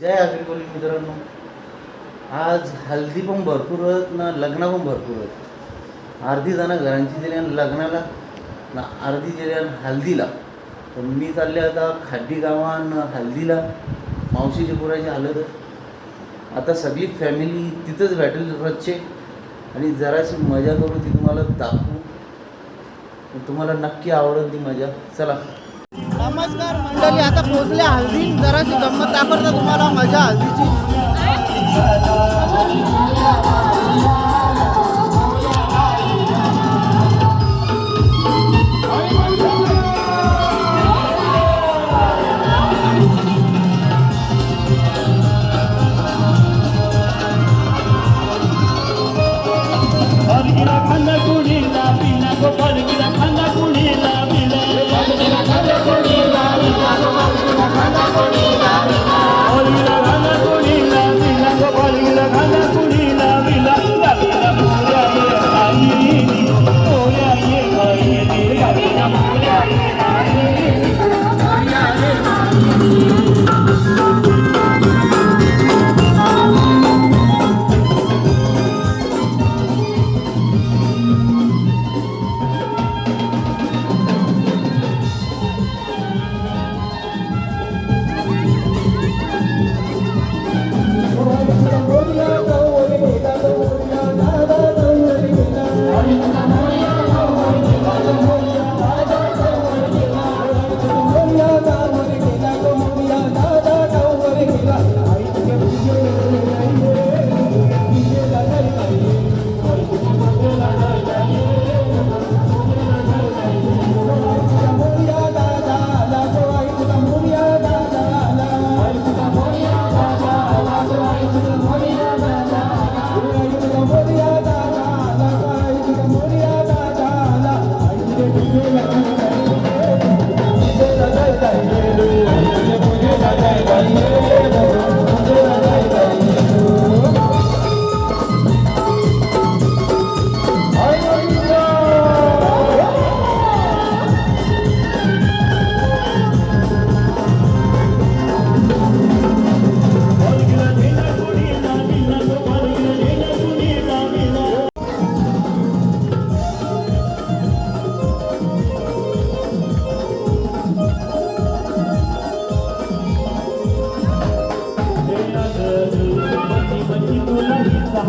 जय अग्रिकोली मित्रांनो. आज हल्दी पण भरपूर आहेत ना लग्न पण भरपूर आहेत. अर्धी जणं घरांची दिली लग्नाला ना अर्धी दिली हल्दीला. तर मी चालले आता खाड्डी गावान हल्दीला. मावशीच्या पुराची हालत आता सगळी फॅमिली तिथंच भेटेल रोजचे. आणि जराशी मजा करू ती तुम्हाला दाखवू. तुम्हाला नक्की आवडेल ती मजा. चला. नमस्कार मंडळी आता पोहोचले हल्दी. जराशी गंमत दाखवता तुम्हाला मजा हल्दीची.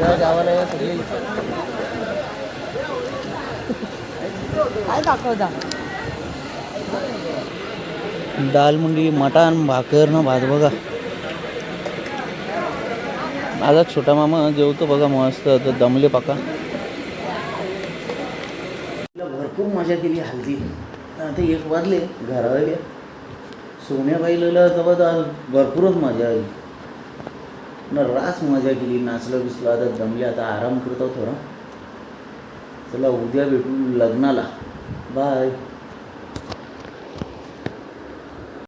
या जेवायला या सगळे काय दाखवता? दाल मुंडी मटण भाकर ना भात बघा. माझा छोटा मामा जेवतो बघा मस्त. तर दमले पाका. भरपूर मजा केली हल्दी. आता एक वाजले घरावर सोन्याबाईला तर आज भरपूरच मजा आली. न रास मजा केली नाचलं बिचलं आता दमले आता आराम करतो थोडा. चला उद्या भेटू लग्नाला. बाय.